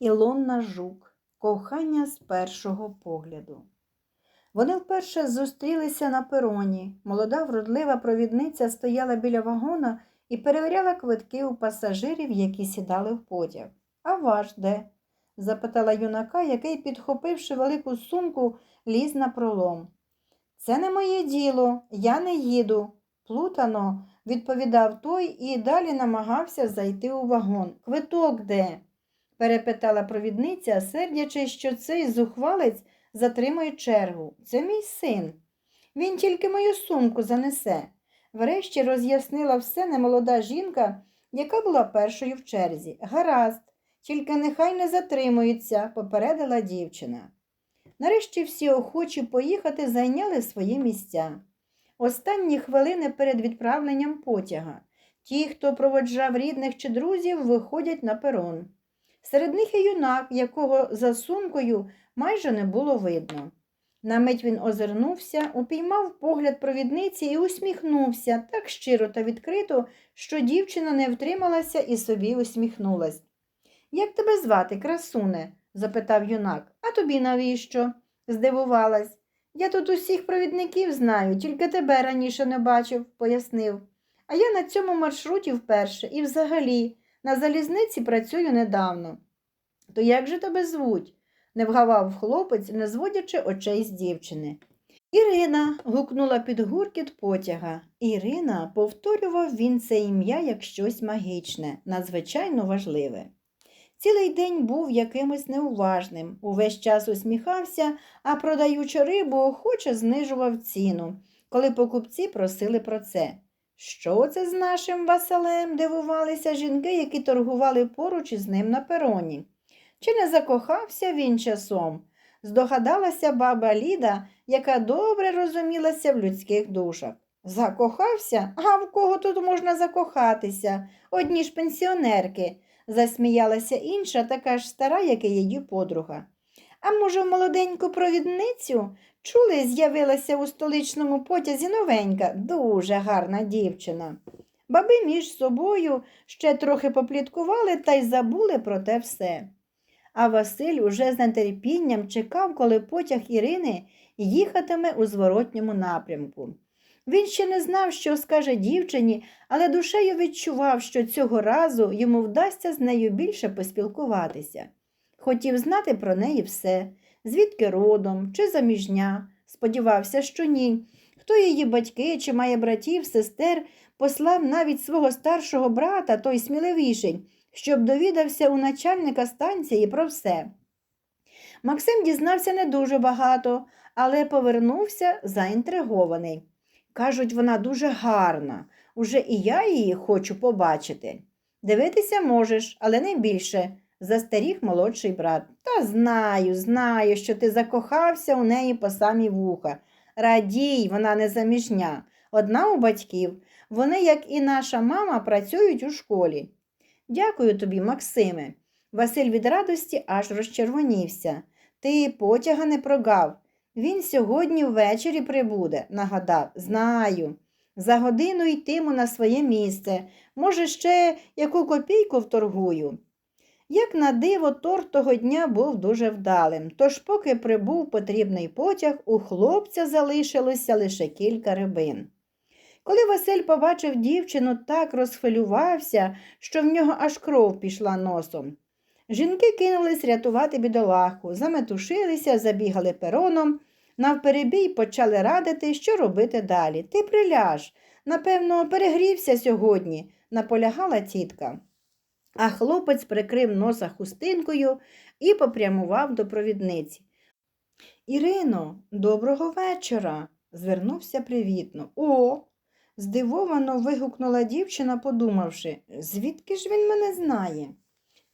Ілонна Жук. Кохання з першого погляду. Вони вперше зустрілися на пероні. Молода вродлива провідниця стояла біля вагона і перевіряла квитки у пасажирів, які сідали в потяг. А ваш де? запитала юнака, який, підхопивши велику сумку, ліз на пролом. Це не моє діло, я не їду. Плутано, відповідав той і далі намагався зайти у вагон. Квиток де? Перепитала провідниця, сердячись, що цей зухвалець затримує чергу. Це мій син. Він тільки мою сумку занесе. Врешті роз'яснила все немолода жінка, яка була першою в черзі. Гаразд, тільки нехай не затримується, попередила дівчина. Нарешті всі охочі поїхати зайняли свої місця. Останні хвилини перед відправленням потяга. Ті, хто проводжав рідних чи друзів, виходять на перон. Серед них і юнак, якого за сумкою майже не було видно. На мить він озирнувся, упіймав погляд провідниці і усміхнувся так щиро та відкрито, що дівчина не втрималася і собі усміхнулась. Як тебе звати, красуне? запитав юнак. А тобі навіщо? здивувалась. Я тут усіх провідників знаю, тільки тебе раніше не бачив, пояснив. А я на цьому маршруті вперше і взагалі на залізниці працюю недавно. То як же тебе звуть? не вгавав хлопець, не зводячи очей з дівчини. Ірина. гукнула під гуркіт потяга. Ірина повторював він це ім'я як щось магічне, надзвичайно важливе. Цілий день був якимось неуважним, увесь час усміхався, а продаючи рибу, охоче знижував ціну, коли покупці просили про це. Що це з нашим Василем? дивувалися жінки, які торгували поруч із ним на пероні. Чи не закохався він часом? Здогадалася баба Ліда, яка добре розумілася в людських душах. Закохався? А в кого тут можна закохатися? Одні ж пенсіонерки, засміялася інша, така ж стара, як і її подруга. А може, в молоденьку провідницю? Чули, з'явилася у столичному потязі новенька, дуже гарна дівчина. Баби між собою ще трохи попліткували та й забули про те все. А Василь уже з нетерпінням чекав, коли потяг Ірини їхатиме у зворотньому напрямку. Він ще не знав, що скаже дівчині, але душею відчував, що цього разу йому вдасться з нею більше поспілкуватися. Хотів знати про неї все, звідки родом, чи заміжня. Сподівався, що ні. Хто її батьки, чи має братів, сестер, послав навіть свого старшого брата, той сміливіший, щоб довідався у начальника станції про все. Максим дізнався не дуже багато, але повернувся заінтригований. Кажуть, вона дуже гарна. Уже і я її хочу побачити. Дивитися можеш, але не більше, застеріг молодший брат. Та знаю, знаю, що ти закохався у неї по самі вуха. Радій, вона не заміжня. Одна у батьків. Вони, як і наша мама, працюють у школі. Дякую тобі, Максиме. Василь від радості аж розчервонівся. Ти потяга не прогав. Він сьогодні ввечері прибуде, нагадав. Знаю. За годину йтиму на своє місце. Може, ще яку копійку вторгую. Як на диво, торт того дня був дуже вдалим, тож, поки прибув потрібний потяг, у хлопця залишилося лише кілька рибин. Коли Василь побачив дівчину, так розхвилювався, що в нього аж кров пішла носом. Жінки кинулись рятувати бідолаху, заметушилися, забігали пероном, навперебій почали радити, що робити далі. Ти приляж. Напевно, перегрівся сьогодні, наполягала тітка. А хлопець прикрив носа хустинкою і попрямував до провідниці. Ірино, доброго вечора, звернувся привітно. О, здивовано вигукнула дівчина, подумавши, звідки ж він мене знає?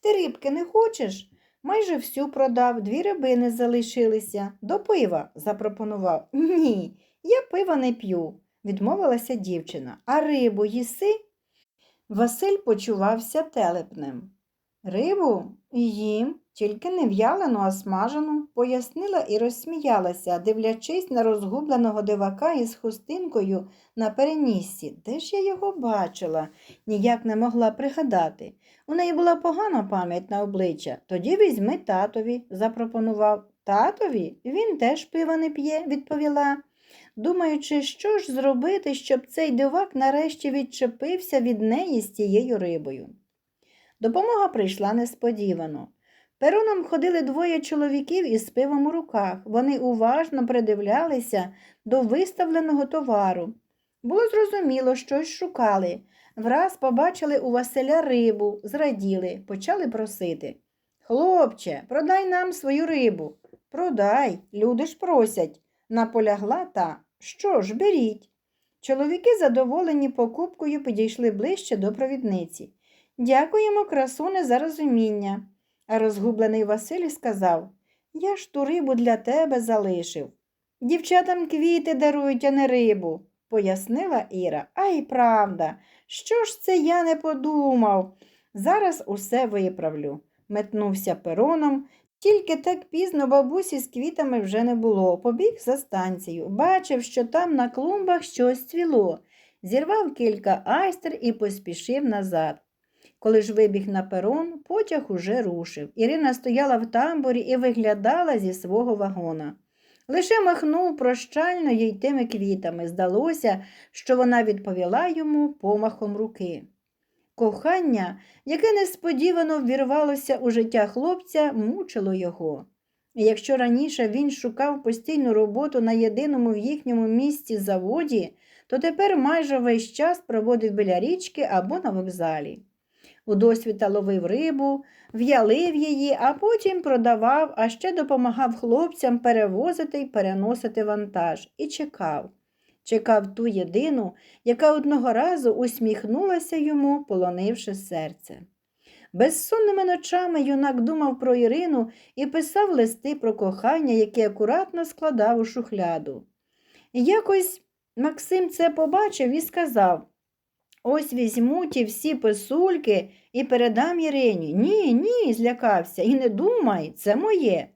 Ти рибки не хочеш? Майже всю продав, дві рибини залишилися. До пива, запропонував. Ні, я пива не п'ю, відмовилася дівчина. А рибу їси? Василь почувався телепнем. Рибу їм, тільки не в'ялену, а смажену, пояснила і розсміялася, дивлячись на розгубленого дивака із хустинкою на переніссі. Де ж я його бачила? Ніяк не могла пригадати. У неї була погана пам'ять на обличчя. Тоді візьми татові, запропонував. Татові? Він теж пива не п'є, відповіла, думаючи, що ж зробити, щоб цей дивак нарешті відчепився від неї з тією рибою. Допомога прийшла несподівано. Пероном ходили двоє чоловіків із пивом у руках. Вони уважно придивлялися до виставленого товару. Було зрозуміло, щось шукали. Враз побачили у Василя рибу, зраділи, почали просити. Хлопче, продай нам свою рибу. Продай, люди ж просять. Наполягла та. Що ж, беріть. Чоловіки, задоволені покупкою, підійшли ближче до провідниці. Дякуємо, красуне, за розуміння. А розгублений Василь сказав Я ж ту рибу для тебе залишив. Дівчатам квіти дарують, а не рибу, пояснила Іра. Ай, правда, що ж це я не подумав? Зараз усе виправлю. Метнувся пероном, тільки так пізно бабусі з квітами вже не було. Побіг за станцію, бачив, що там на клумбах щось цвіло. Зірвав кілька айстер і поспішив назад. Коли ж вибіг на перон, потяг уже рушив. Ірина стояла в тамбурі і виглядала зі свого вагона. Лише махнув прощально їй тими квітами. Здалося, що вона відповіла йому помахом руки. Кохання, яке несподівано ввірвалося у життя хлопця, мучило його. Якщо раніше він шукав постійну роботу на єдиному в їхньому місті заводі, то тепер майже весь час проводив біля річки або на вокзалі. У досвіта ловив рибу, в'ялив її, а потім продавав, а ще допомагав хлопцям перевозити й переносити вантаж і чекав. Чекав ту єдину, яка одного разу усміхнулася йому, полонивши серце. Безсонними ночами юнак думав про Ірину і писав листи про кохання, які акуратно складав у шухляду. Якось Максим це побачив і сказав Ось візьму ті всі писульки і передам Ірині. Ні, ні, злякався, і не думай, це моє.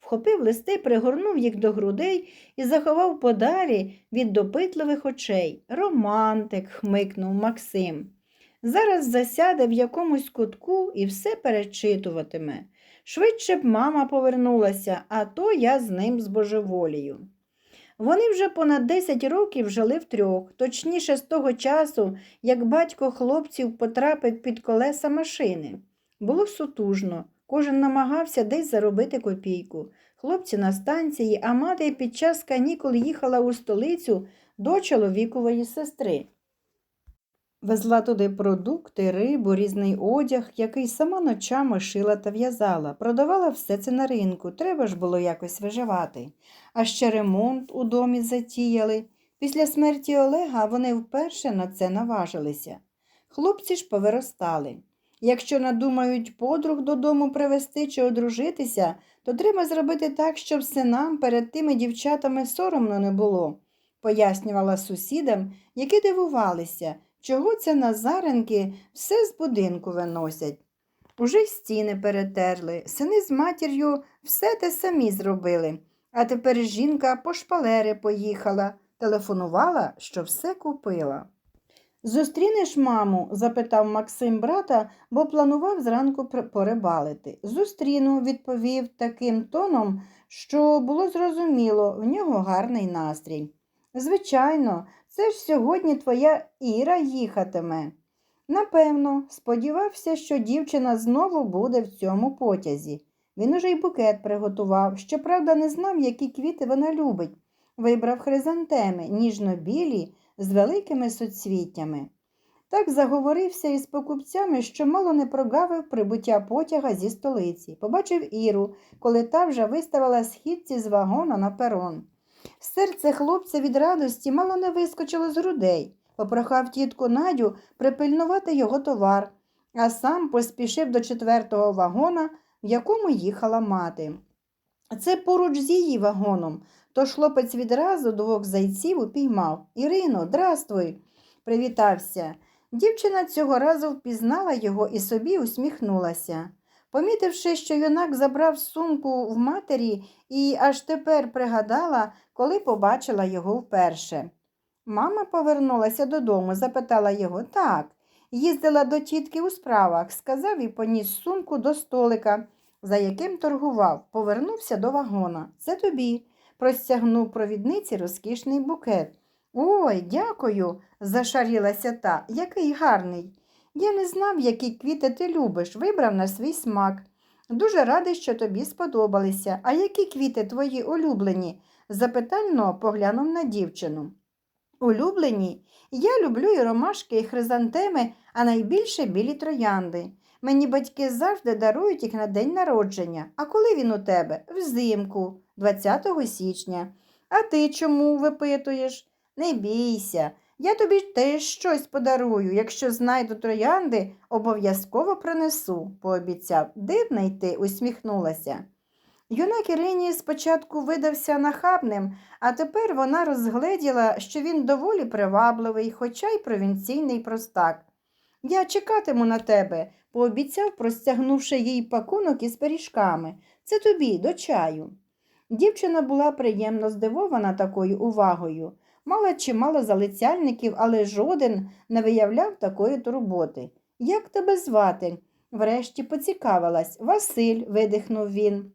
Вхопив листи, пригорнув їх до грудей і заховав подалі від допитливих очей. Романтик, хмикнув Максим. Зараз засяде в якомусь кутку і все перечитуватиме. Швидше б мама повернулася, а то я з ним збожеволію. Вони вже понад 10 років жили втрьох, точніше з того часу, як батько хлопців потрапив під колеса машини. Було сутужно, кожен намагався десь заробити копійку. Хлопці на станції, а мати під час канікул їхала у столицю до чоловікової сестри. Везла туди продукти, рибу, різний одяг, який сама ночами шила та в'язала. Продавала все це на ринку, треба ж було якось виживати. А ще ремонт у домі затіяли. Після смерті Олега вони вперше на це наважилися. Хлопці ж повиростали. Якщо надумають подруг додому привезти чи одружитися, то треба зробити так, щоб синам перед тими дівчатами соромно не було, пояснювала сусідам, які дивувалися, чого це назаренки все з будинку виносять. Уже й стіни перетерли, сини з матір'ю все те самі зробили, а тепер жінка по шпалери поїхала, телефонувала, що все купила. Зустрінеш маму? запитав Максим брата, бо планував зранку порибалити. Зустріну, відповів таким тоном, що було зрозуміло, в нього гарний настрій. Звичайно, це ж сьогодні твоя Іра їхатиме. Напевно, сподівався, що дівчина знову буде в цьому потязі. Він уже й букет приготував, щоправда, не знав, які квіти вона любить. Вибрав хризантеми, ніжно-білі, з великими соцвіттями. Так заговорився із покупцями, що мало не прогавив прибуття потяга зі столиці. Побачив Іру, коли та вже виставила східці з вагона на перон. Серце хлопця від радості мало не вискочило з грудей. Попрохав тітку Надю припильнувати його товар, а сам поспішив до четвертого вагона, в якому їхала мати. Це поруч з її вагоном, тож хлопець відразу двох зайців упіймав. Ірино, драстуй, привітався. Дівчина цього разу впізнала його і собі усміхнулася. Помітивши, що юнак забрав сумку в матері і аж тепер пригадала, коли побачила його вперше. Мама повернулася додому, запитала його так. їздила до тітки у справах, сказав і поніс сумку до столика, за яким торгував, повернувся до вагона. Це тобі. Простягнув провідниці розкішний букет. Ой, дякую, зашарілася та. Який гарний. Я не знав, які квіти ти любиш, вибрав на свій смак. Дуже радий, що тобі сподобалися. А які квіти твої улюблені? запитально поглянув на дівчину. Улюблені? Я люблю і ромашки, і хризантеми, а найбільше білі троянди. Мені батьки завжди дарують їх на день народження. А коли він у тебе? Взимку, 20 січня. А ти чому випитуєш? Не бійся. Я тобі теж щось подарую. Якщо знайду троянди, обов'язково принесу, пообіцяв. Дивний ти, усміхнулася. Юнак Ірині спочатку видався нахабним, а тепер вона розгледіла, що він доволі привабливий, хоча й провінційний простак. Я чекатиму на тебе, пообіцяв, простягнувши їй пакунок із пиріжками. Це тобі, до чаю. Дівчина була приємно здивована такою увагою. Мала чимало залицяльників, але жоден не виявляв такої турботи. Як тебе звати? Врешті поцікавилась. Василь, видихнув він.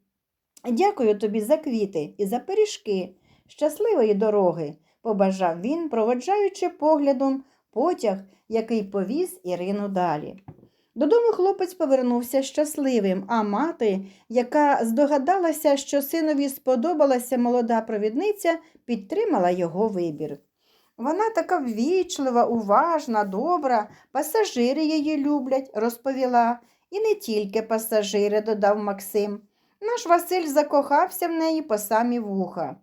Дякую тобі за квіти і за пиріжки. Щасливої дороги, побажав він, проводжаючи поглядом потяг, який повіз Ірину далі. Додому хлопець повернувся щасливим, а мати, яка здогадалася, що синові сподобалася молода провідниця, підтримала його вибір. Вона така ввічлива, уважна, добра, пасажири її люблять, розповіла. І не тільки пасажири, додав Максим. Наш Василь закохався в неї по самі вуха.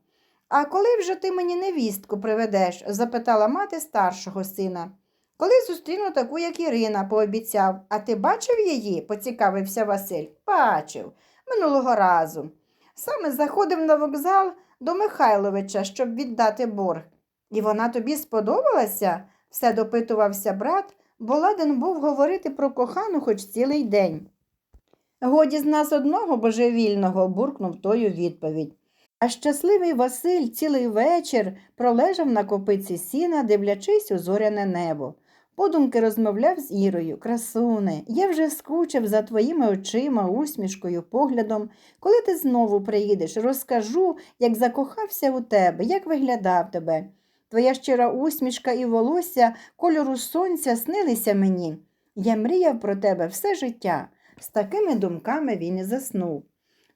А коли вже ти мені невістку приведеш? запитала мати старшого сина. Коли зустріну таку, як Ірина, пообіцяв. А ти бачив її? поцікавився Василь. Бачив, минулого разу. Саме заходив на вокзал до Михайловича, щоб віддати борг. І вона тобі сподобалася? все допитувався брат, бо ладен був говорити про кохану хоч цілий день. Годі з нас одного божевільного, буркнув той у відповідь. А щасливий Василь цілий вечір пролежав на копиці сіна, дивлячись у зоряне небо. Подумки розмовляв з Ірою. Красуне, я вже скучив за твоїми очима, усмішкою, поглядом. Коли ти знову приїдеш, розкажу, як закохався у тебе, як виглядав тебе. Твоя щира усмішка і волосся кольору сонця снилися мені. Я мріяв про тебе все життя. З такими думками він і заснув.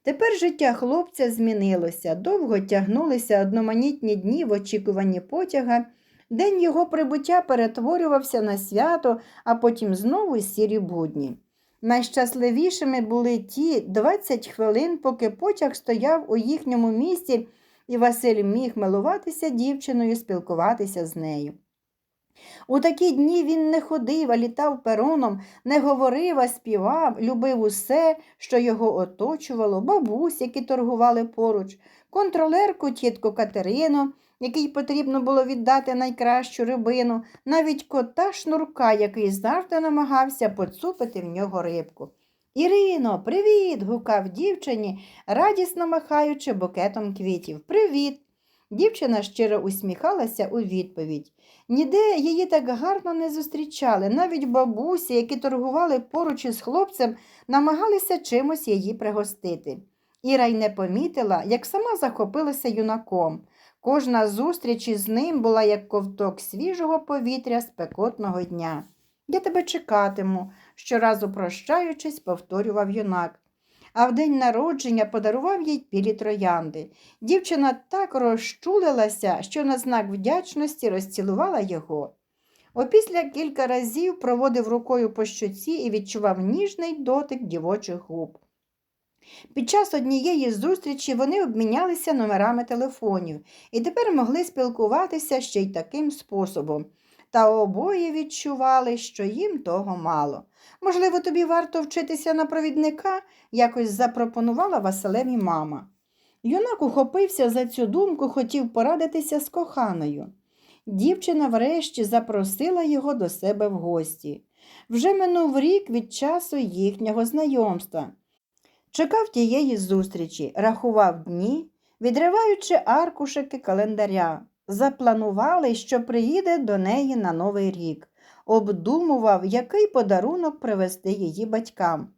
Тепер життя хлопця змінилося, довго тягнулися одноманітні дні в очікуванні потяга. День його прибуття перетворювався на свято, а потім знову сірі будні. Найщасливішими були ті 20 хвилин, поки потяг стояв у їхньому місті, і Василь міг милуватися дівчиною, спілкуватися з нею. У такі дні він не ходив, а літав пероном, не говорив, а співав, любив усе, що його оточувало, бабусь, які торгували поруч, контролерку тітку Катерину, якій потрібно було віддати найкращу рибину, навіть кота шнурка, який завжди намагався поцупити в нього рибку. Ірино, привіт. гукав дівчині, радісно махаючи букетом квітів. Привіт. Дівчина щиро усміхалася у відповідь. Ніде її так гарно не зустрічали. Навіть бабусі, які торгували поруч із хлопцем, намагалися чимось її пригостити. Іра й не помітила, як сама захопилася юнаком. Кожна зустріч із ним була як ковток свіжого повітря спекотного дня. Я тебе чекатиму, щоразу прощаючись, повторював юнак. А в день народження подарував їй білі троянди. Дівчина так розчулилася, що на знак вдячності розцілувала його. Опісля кілька разів проводив рукою по щоці і відчував ніжний дотик дівочих губ. Під час однієї зустрічі вони обмінялися номерами телефонів і тепер могли спілкуватися ще й таким способом. Та обоє відчували, що їм того мало. Можливо, тобі варто вчитися на провідника, якось запропонувала Василеві мама. Юнак ухопився за цю думку, хотів порадитися з коханою. Дівчина врешті запросила його до себе в гості. Вже минув рік від часу їхнього знайомства. Чекав тієї зустрічі, рахував дні, відриваючи аркушики календаря. Запланували, що приїде до неї на Новий рік. обдумував, який подарунок привезти її батькам.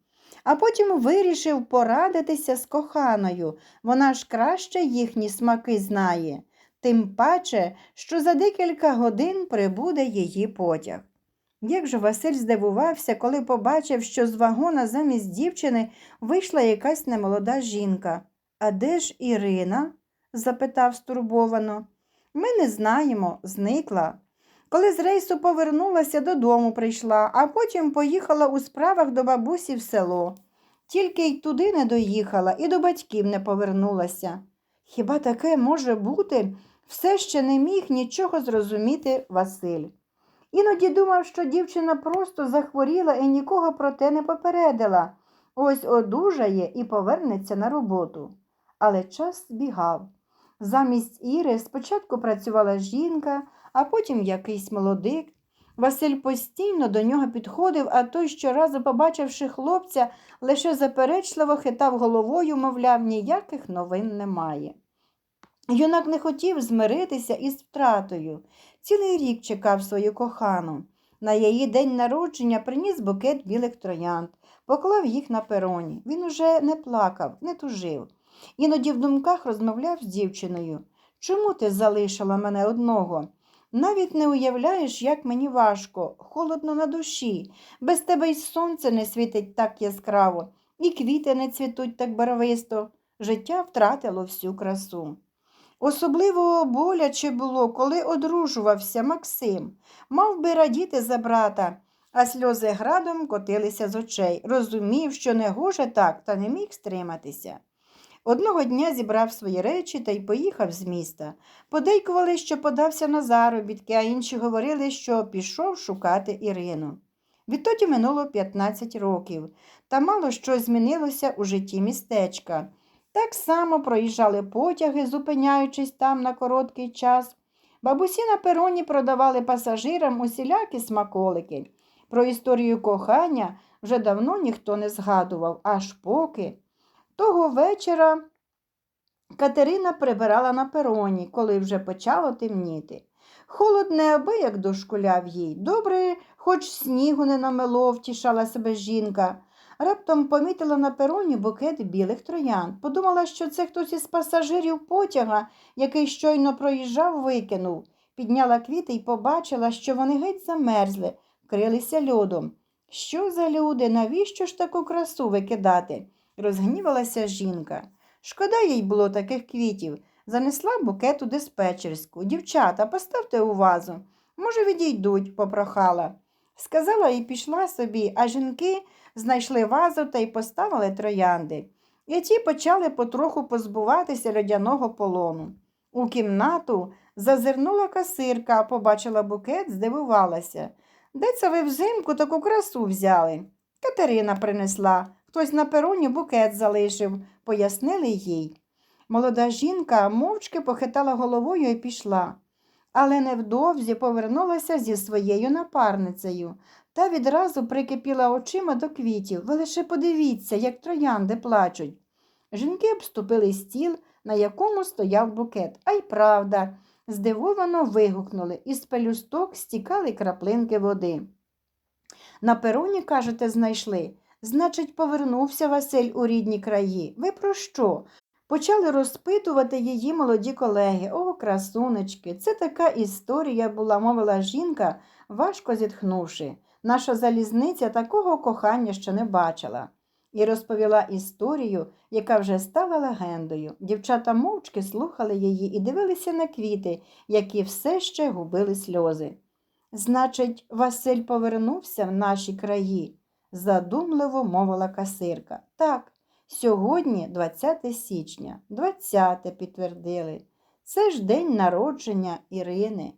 А потім вирішив порадитися з коханою. Вона ж краще їхні смаки знає, тим паче, що за декілька годин прибуде її потяг. Як же Василь здивувався, коли побачив, що з вагона замість дівчини вийшла якась немолода жінка. А де ж Ірина? запитав стурбовано. Ми не знаємо, зникла. Коли з рейсу повернулася, додому прийшла, а потім поїхала у справах до бабусі в село. Тільки й туди не доїхала і до батьків не повернулася. Хіба таке може бути? Все ще не міг нічого зрозуміти Василь. Іноді думав, що дівчина просто захворіла і нікого про те не попередила. Ось одужає і повернеться на роботу. Але час збігав. Замість Іри спочатку працювала жінка, а потім якийсь молодик. Василь постійно до нього підходив, а той, щоразу, побачивши хлопця, лише заперечливо хитав головою, мовляв, ніяких новин немає. Юнак не хотів змиритися із втратою. Цілий рік чекав свою кохану. На її день народження приніс букет білих троянд, поклав їх на пероні. Він уже не плакав, не тужив. Іноді в думках розмовляв з дівчиною. Чому ти залишила мене одного? Навіть не уявляєш, як мені важко, холодно на душі. Без тебе й сонце не світить так яскраво, і квіти не цвітуть так барвисто. Життя втратило всю красу. Особливо боляче було, коли одружувався Максим. Мав би радіти за брата, а сльози градом котилися з очей. Розумів, що не гоже так, та не міг стриматися. Одного дня зібрав свої речі та й поїхав з міста. Подейкували, що подався на заробітки, а інші говорили, що пішов шукати Ірину. Відтоді минуло 15 років, та мало що змінилося у житті містечка. Так само проїжджали потяги, зупиняючись там на короткий час. Бабусі на пероні продавали пасажирам усілякі смаколики. Про історію кохання вже давно ніхто не згадував, аж поки. Того вечора Катерина прибирала на пероні, коли вже почало темніти. Холод неабияк дошкуляв їй. Добре, хоч снігу не намело, втішала себе жінка. Раптом помітила на пероні букет білих троян. Подумала, що це хтось із пасажирів потяга, який щойно проїжджав, викинув. Підняла квіти і побачила, що вони геть замерзли, вкрилися льодом. Що за люди? Навіщо ж таку красу викидати? розгнівалася жінка. Шкода їй було таких квітів. Занесла букет у диспетчерську. Дівчата, поставте у вазу. Може, відійдуть, попрохала. Сказала і пішла собі, а жінки знайшли вазу та й поставили троянди. І ті почали потроху позбуватися льодяного полону. У кімнату зазирнула касирка, побачила букет, здивувалася. Де це ви взимку таку красу взяли? Катерина принесла. Хтось на пероні букет залишив, пояснили їй. Молода жінка мовчки похитала головою і пішла, але невдовзі повернулася зі своєю напарницею та відразу прикипіла очима до квітів. Ви лише подивіться, як троянди плачуть. Жінки обступили стіл, на якому стояв букет. А й правда, здивовано вигукнули, із пелюсток стікали краплинки води. На пероні, кажете, знайшли. Значить, повернувся Василь у рідні краї. Ви про що? Почали розпитувати її молоді колеги. О, красунечки, це така історія була, мовила жінка, важко зітхнувши. Наша залізниця такого кохання ще не бачила. І розповіла історію, яка вже стала легендою. Дівчата мовчки слухали її і дивилися на квіти, які все ще губили сльози. Значить, Василь повернувся в наші краї задумливо мовила касирка. Так, сьогодні 20 січня, 20 підтвердили. Це ж день народження Ірини.